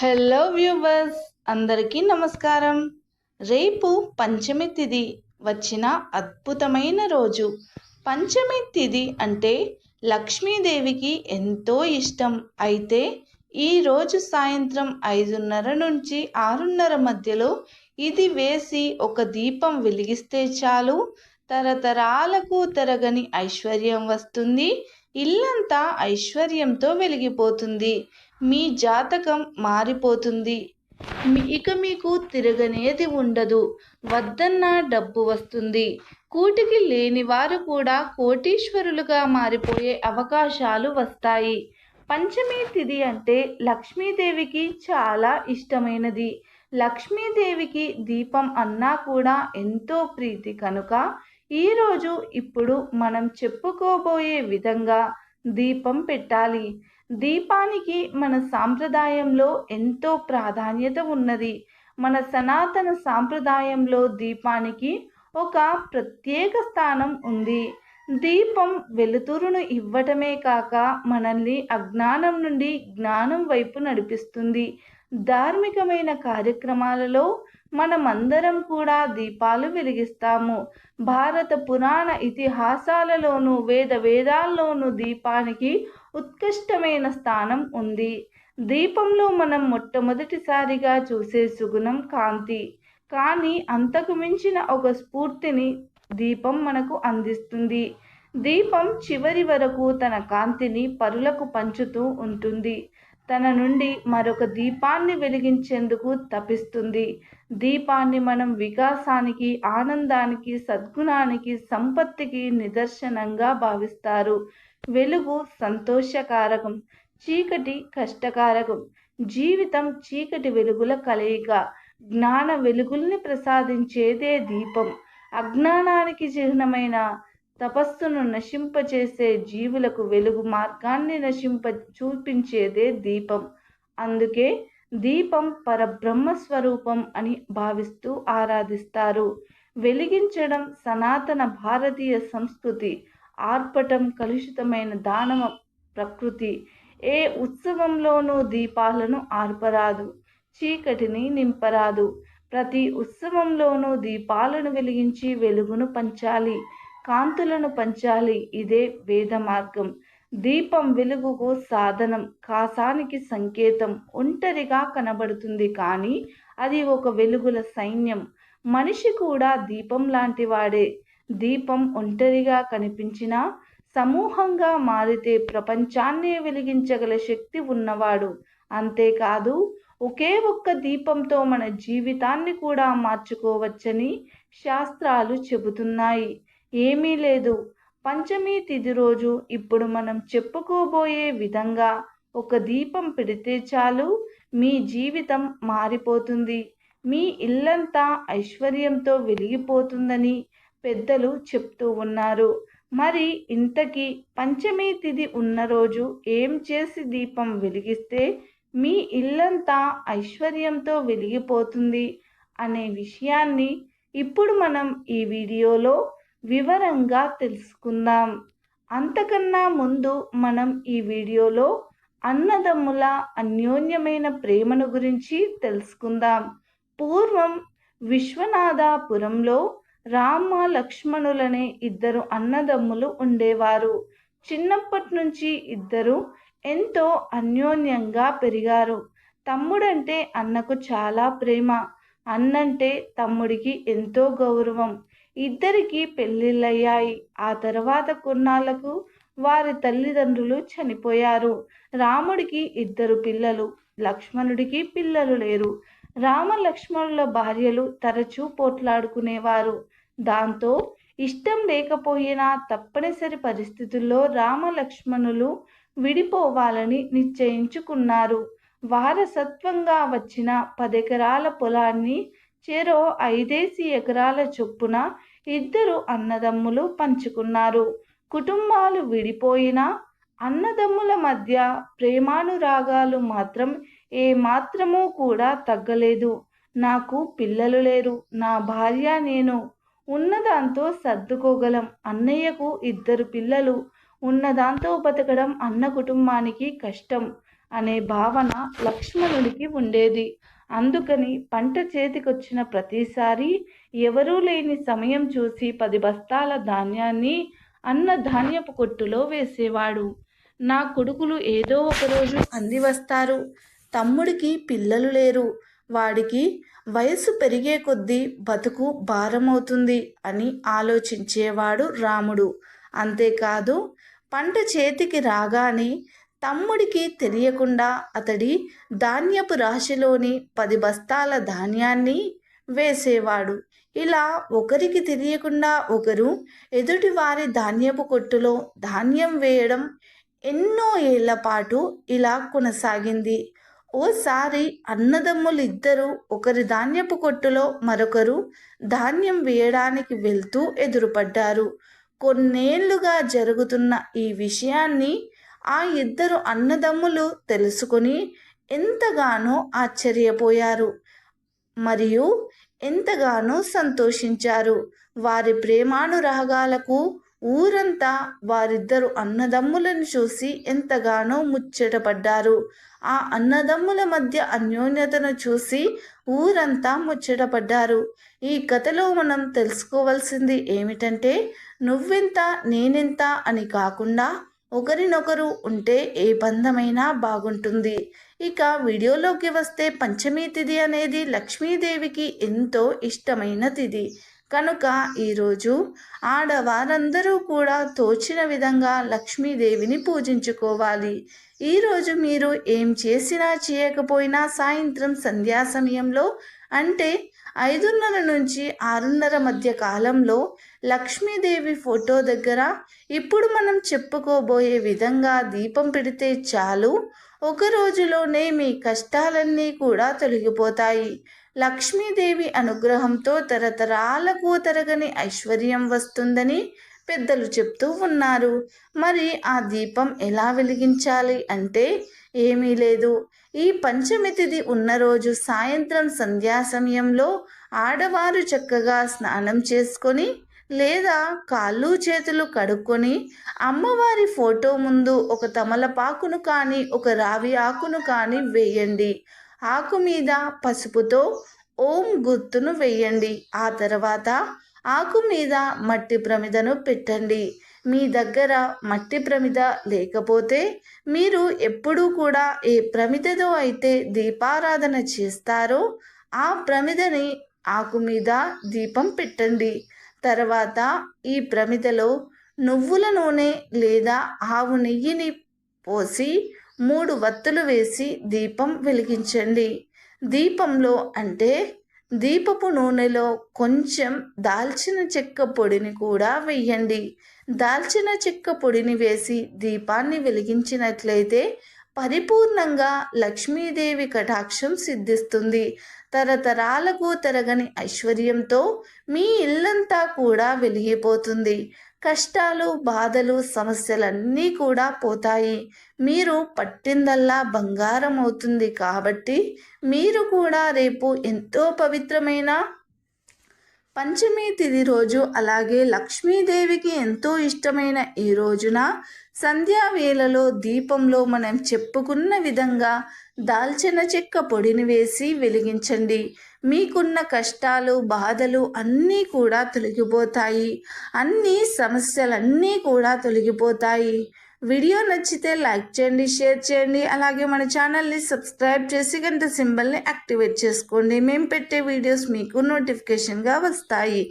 Hello viewers అందరికీ నమస్కారం. రేపు పంచమి తిథి వచ్చిన అద్భుతమైన రోజు. పంచమి తిథి అంటే లక్ష్మీదేవికి ఎంతో ఇష్టం. అయితే ఈ రోజు సాయంత్రం ఐదున్నర నుంచి ఆరున్నర మధ్యలో ఇది వేసి ఒక దీపం వెలిగిస్తే చాలు. తరతరాలకు తరగని ఐశ్వర్యం వస్తుంది. ఇల్లంతా ఐశ్వర్యంతో వెలిగిపోతుంది. మీ జాతకం మారిపోతుంది. మీ- ఇక మీకు తిరగనేది ఉండదు. వద్దన్న డబ్బు వస్తుంది. కూటికి లేని వారు కూడా కోటీశ్వరులుగా మారిపోయే అవకాశాలు వస్తాయి. పంచమి తిథి అంటే లక్ష్మీదేవికి చాలా ఇష్టమైనది. లక్ష్మీదేవికి దీపం అన్నా కూడా ఎంతో ప్రీతి కనుక ఈరోజు ఇప్పుడు మనం చెప్పుకోబోయే విధంగా దీపం పెట్టాలి. దీపానికి మన సాంప్రదాయంలో ఎంతో ప్రాధాన్యత ఉన్నది. మన సనాతన సాంప్రదాయంలో దీపానికి ఒక ప్రత్యేక స్థానం ఉంది. దీపం వెలుతురును ఇవ్వటమే కాక మనల్ని అజ్ఞానం నుండి జ్ఞానం వైపు నడిపిస్తుంది. ధార్మికమైన కార్యక్రమాలలో మనమందరం కూడా దీపాలు వెలిగిస్తాము. భారత పురాణ ఇతిహాసాలలోనూ వేద వేదాల్లోనూ దీపానికి ఉత్కృష్టమైన స్థానం ఉంది. దీపంలో మనం మొట్టమొదటిసారిగా చూసే సుగుణం కాంతి. కానీ అంతకు మించిన ఒక స్ఫూర్తిని దీపం మనకు అందిస్తుంది. దీపం చివరి వరకు తన కాంతిని పరులకు పంచుతూ ఉంటుంది. తన నుండి మరొక దీపాన్ని వెలిగించేందుకు తపిస్తుంది. దీపాన్ని మనం వికాసానికి ఆనందానికి సద్గుణానికి సంపత్తికి నిదర్శనంగా భావిస్తారు. వెలుగు సంతోషకారకం చీకటి కష్టకారకం జీవితం చీకటి వెలుగుల కలయిక జ్ఞాన వెలుగుల్ని ప్రసాదించేదే దీపం. అజ్ఞానానికి చిహ్నమైన తపస్సును నశింపచేసే జీవులకు వెలుగు మార్గాన్ని నశింప చూపించేదే దీపం. అందుకే దీపం పరబ్రహ్మ స్వరూపం అని భావిస్తూ ఆరాధిస్తారు. వెలిగించడం సనాతన భారతీయ సంస్కృతి ఆర్పటం కలుషితమైన దానవ ప్రకృతి. ఏ ఉత్సవంలోనూ దీపాలను ఆర్పరాదు చీకటిని నింపరాదు. ప్రతి ఉత్సవంలోనూ దీపాలను వెలిగించి వెలుగును పంచాలి. కాంతులను పంచాలి ఇదే వేద మార్గం. దీపం వెలుగుకు సాధనం కాసానికి సంకేతం ఒంటరిగా కనబడుతుంది కానీ అది ఒక వెలుగుల సైన్యం. మనిషి కూడా దీపం లాంటి వాడే దీపం ఒంటరిగా కనిపించినా సమూహంగా మారితే ప్రపంచాన్నే వెలిగించగల శక్తి ఉన్నవాడు. అంతేకాదు ఒకే ఒక్క దీపంతో మన జీవితాన్ని కూడా మార్చుకోవచ్చని శాస్త్రాలు చెబుతున్నాయి. ఏమీ లేదు. పంచమి తిథి రోజు ఇప్పుడు మనం చెప్పుకోబోయే విధంగా ఒక దీపం పెడితే చాలు మీ జీవితం మారిపోతుంది. మీ ఇల్లంతా ఐశ్వర్యంతో వెలిగిపోతుందని పెద్దలు చెప్తూ ఉన్నారు. మరి ఇంతకీ పంచమి తిథి ఉన్న రోజు ఏం చేసి దీపం వెలిగిస్తే మీ ఇల్లంతా ఐశ్వర్యంతో వెలిగిపోతుంది అనే విషయాన్ని ఇప్పుడు మనం ఈ వీడియోలో వివరంగా తెలుసుకుందాం. అంతకన్నా ముందు మనం ఈ వీడియోలో అన్నదమ్ముల అన్యోన్యమైన ప్రేమను గురించి తెలుసుకుందాం. పూర్వం విశ్వనాథాపురంలో రామ లక్ష్మణులనే ఇద్దరు అన్నదమ్ములు ఉండేవారు. చిన్నప్పటి నుంచి ఇద్దరు ఎంతో అన్యోన్యంగా పెరిగారు. తమ్ముడంటే అన్నకు చాలా ప్రేమ. అన్నంటే తమ్ముడికి ఎంతో గౌరవం. ఇద్దరికి పెళ్ళిళ్ళయ్యాయి. ఆ తర్వాత కొన్నాళ్ళకు వారి తల్లిదండ్రులు చనిపోయారు. రాముడికి ఇద్దరు పిల్లలు లక్ష్మణుడికి పిల్లలు లేరు. రామ లక్ష్మణుల భార్యలు తరచూ పోట్లాడుకునేవారు. దాంతో ఇష్టం లేకపోయినా తప్పనిసరి పరిస్థితుల్లో రామ లక్ష్మణులు విడిపోవాలని నిశ్చయించుకున్నారు. వారసత్వంగా వచ్చిన పదెకరాల పొలాన్ని చెరో ఐదేసి ఎకరాల చొప్పున ఇద్దరు అన్నదమ్ములు పంచుకున్నారు. కుటుంబాలు విడిపోయినా అన్నదమ్ముల మధ్య ప్రేమానురాగాలు మాత్రం ఏ మాత్రమూ కూడా తగ్గలేదు. నాకు పిల్లలు లేరు. నా భార్య నేను ఉన్నదాంతో సర్దుకోగలం. అన్నయ్యకు ఇద్దరు పిల్లలు. ఉన్నదాంతో బతకడం అన్న కుటుంబానికి కష్టం అనే భావన లక్ష్మణుడికి ఉండేది. అందుకని పంట చేతికొచ్చిన ప్రతిసారి ఎవరూ లేని సమయం చూసి పది బస్తాల ధాన్యాన్ని అన్న ధాన్యపు కొట్టులో వేసేవాడు. నా కొడుకులు ఏదో ఒకరోజు అంది వస్తారు. తమ్ముడికి పిల్లలు లేరు. వాడికి వయసు పెరిగే కొద్దీ బతుకు భారమవుతుంది అని ఆలోచించేవాడు రాముడు. అంతేకాదు పంట చేతికి రాగానే తమ్ముడికి తెలియకుండా అతడి ధాన్యపు రాశిలోని పది బస్తాల ధాన్యాన్ని వేసేవాడు. ఇలా ఒకరికి తెలియకుండా ఒకరు ఎదుటివారి ధాన్యపు కొట్టులో ధాన్యం వేయడం ఎన్నో ఏళ్ళ పాటు ఇలా కొనసాగింది. ఓసారి అన్నదమ్ములు ఇద్దరు ఒకరి ధాన్యపు కొట్టులో మరొకరు ధాన్యం వేయడానికి వెళ్తూ ఎదురుపడ్డారు. కొన్నేళ్ళుగా జరుగుతున్న ఈ విషయాన్ని ఆ ఇద్దరు అన్నదమ్ములు తెలుసుకుని ఎంతగానో ఆశ్చర్యపోయారు. మరియు ఎంతగానో సంతోషించారు. వారి ప్రేమానురాగాలకు ఊరంతా వారిద్దరు అన్నదమ్ములను చూసి ఎంతగానో ముచ్చటపడ్డారు. ఆ అన్నదమ్ముల మధ్య అన్యోన్యతను చూసి ఊరంతా ముచ్చటపడ్డారు. ఈ కథలో మనం తెలుసుకోవాల్సింది ఏమిటంటే నువ్వెంత నేనెంత అని కాకుండా ఒకరినొకరు ఉంటే ఏ బంధమైనా బాగుంటుంది. ఇక వీడియోలోకి వస్తే పంచమి తిథి అనేది లక్ష్మీదేవికి ఎంతో ఇష్టమైన తిథి. కనుక ఈరోజు ఆడవారందరూ కూడా తోచిన విధంగా లక్ష్మీదేవిని పూజించుకోవాలి. ఈరోజు మీరు ఏం చేసినా చేయకపోయినా సాయంత్రం సంధ్యా సమయంలో అంటే ఐదున్నర నుంచి ఆరున్నర మధ్య కాలంలో లక్ష్మీదేవి ఫోటో దగ్గర ఇప్పుడు మనం చెప్పుకోబోయే విధంగా దీపం పెడితే చాలు. ఒక రోజులోనే మీ కష్టాలన్నీ కూడా తొలగిపోతాయి. లక్ష్మీదేవి అనుగ్రహంతో తరతరాలకు తరగని ఐశ్వర్యం వస్తుందని పెద్దలు చెప్తూ ఉన్నారు. మరి ఆ దీపం ఎలా వెలిగించాలి అంటే ఏమీ లేదు. ఈ పంచమి తిథి ఉన్న రోజు సాయంత్రం సంధ్యా సమయంలో ఆడవారు చక్కగా స్నానం చేసుకొని లేదా కాళ్ళు చేతులు కడుక్కొని అమ్మవారి ఫోటో ముందు ఒక తమలపాకును కానీ ఒక రావి ఆకును కానీ వేయండి. ఆకు మీద పసుపుతో ఓం గుర్తును వేయండి. ఆ తర్వాత ఆకు మీద మట్టి ప్రమిదను పెట్టండి. మీ దగ్గర మట్టి ప్రమిద లేకపోతే మీరు ఎప్పుడూ కూడా ఏ ప్రమిదతో అయితే దీపారాధన చేస్తారో ఆ ప్రమిదని ఆకు మీద దీపం పెట్టండి. తర్వాత ఈ ప్రమిదలో నువ్వుల నూనె లేదా ఆవు నెయ్యిని పోసి మూడు వత్తులు వేసి దీపం వెలిగించండి. దీపంలో అంటే దీపపు నూనెలో కొంచెం దాల్చిన చెక్క పొడిని కూడా వెయ్యండి దాల్చిన చెక్క పొడిని వేసి దీపాన్ని వెలిగించినట్లయితే పరిపూర్ణంగా లక్ష్మీదేవి కటాక్షం సిద్ధిస్తుంది. తరతరాలకు తరగని ఐశ్వర్యంతో మీ ఇల్లంతా కూడా వెలిగిపోతుంది. కష్టాలు బాధలు సమస్యలన్నీ కూడా పోతాయి. మీరు పట్టిందల్లా బంగారం అవుతుంది కాబట్టి మీరు కూడా రేపు ఎంతో పవిత్రమైన పంచమి తిది రోజు అలాగే లక్ష్మీదేవికి ఎంతో ఇష్టమైన ఈ రోజున సంధ్యా వేళలో దీపంలో మనం చెప్పుకున్న విధంగా దాల్చిన చెక్క పొడిని వేసి వెలిగించండి. మీకున్న కష్టాలు బాధలు అన్నీ కూడా తొలగిపోతాయి. అన్ని సమస్యలన్నీ కూడా తొలగిపోతాయి. వీడియో నచ్చితే లైక్ చేయండి షేర్ చేయండి. అలాగే మన ఛానల్ని సబ్స్క్రైబ్ చేసి గంట సింబల్ని యాక్టివేట్ చేసుకోండి. మేము పెట్టే వీడియోస్ మీకు నోటిఫికేషన్గా వస్తాయి.